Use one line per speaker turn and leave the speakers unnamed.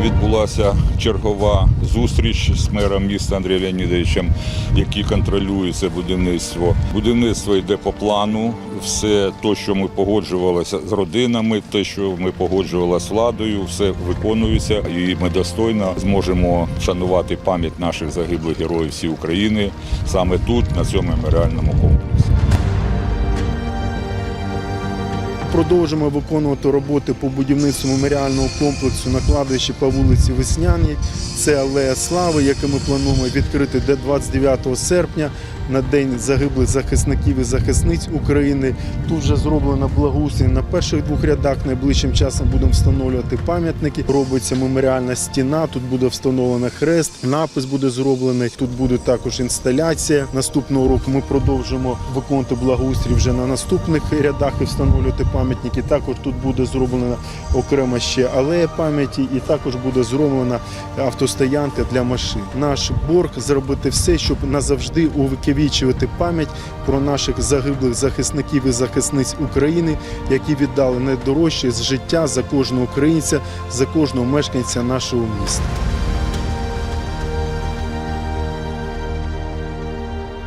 відбулася чергова зустріч з мером міста Андрієм Леонідовичем, який контролює це будівництво. Будівництво йде по плану. Все те, що ми погоджувалися з родинами, те, що ми погоджувалися з владою, все виконується, і ми достойно зможемо вшанувати пам'ять наших загиблих героїв всі України саме тут, на цьому меморіальному комплексі.
Продовжимо виконувати роботи по будівництву меморіального комплексу на кладовищі по вулиці Весняній. Це алея слави, яке ми плануємо відкрити до 29 серпня на день загиблих захисників і захисниць України. Тут вже зроблено благоустрій на перших двох рядах. Найближчим часом будемо встановлювати пам'ятники. Робиться меморіальна стіна. Тут буде встановлено хрест, напис буде зроблений. Тут буде також інсталяція. Наступного року ми продовжимо виконувати благоустрій вже на наступних рядах і встановлювати пам'ятники. Також тут буде зроблена окрема ще алея пам'яті, і також буде зроблена автостоянка для машин. Наш борг зробити все, щоб назавжди увековічувати пам'ять про наших загиблих захисників і захисниць України, які віддали найдорожче з життя за кожного українця, за кожного мешканця нашого міста.